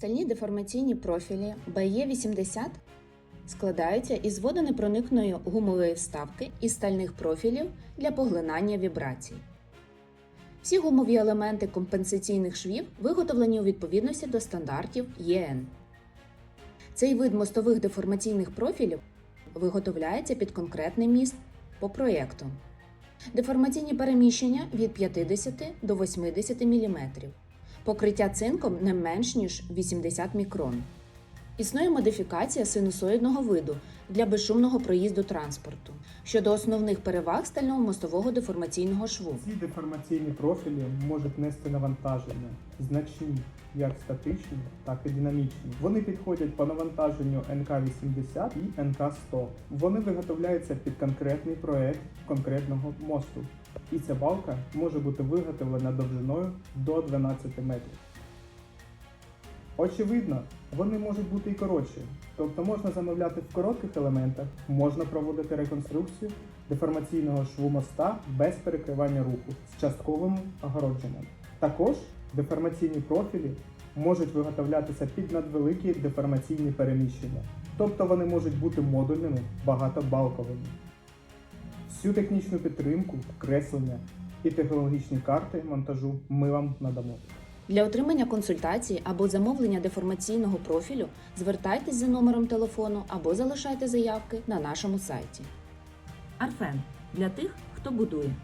Стальні деформаційні профілі BE80 складаються із водонепроникної гумової вставки і стальних профілів для поглинання вібрацій. Всі гумові елементи компенсаційних швів виготовлені у відповідності до стандартів ЄН. Цей вид мостових деформаційних профілів виготовляється під конкретний міст по проєкту. Деформаційні переміщення від 50 до 80 мм. Покриття цинком не менш ніж 80 мікрон. Існує модифікація синусоїдного виду для безшумного проїзду транспорту щодо основних переваг стального мостового деформаційного шву. Ці деформаційні профілі можуть нести навантаження значні, як статичні, так і динамічні. Вони підходять по навантаженню НК-80 і НК-100. Вони виготовляються під конкретний проект конкретного мосту. І ця балка може бути виготовлена довжиною до 12 метрів. Очевидно, вони можуть бути і коротші, тобто можна замовляти в коротких елементах, можна проводити реконструкцію деформаційного шву моста без перекривання руху з частковим огородженням. Також деформаційні профілі можуть виготовлятися під надвеликі деформаційні переміщення, тобто вони можуть бути модульними, багатобалковими. Всю технічну підтримку, креслення і технологічні карти монтажу ми вам надамо. Для отримання консультації або замовлення деформаційного профілю звертайтесь за номером телефону або залишайте заявки на нашому сайті. Арфен для тих, хто будує.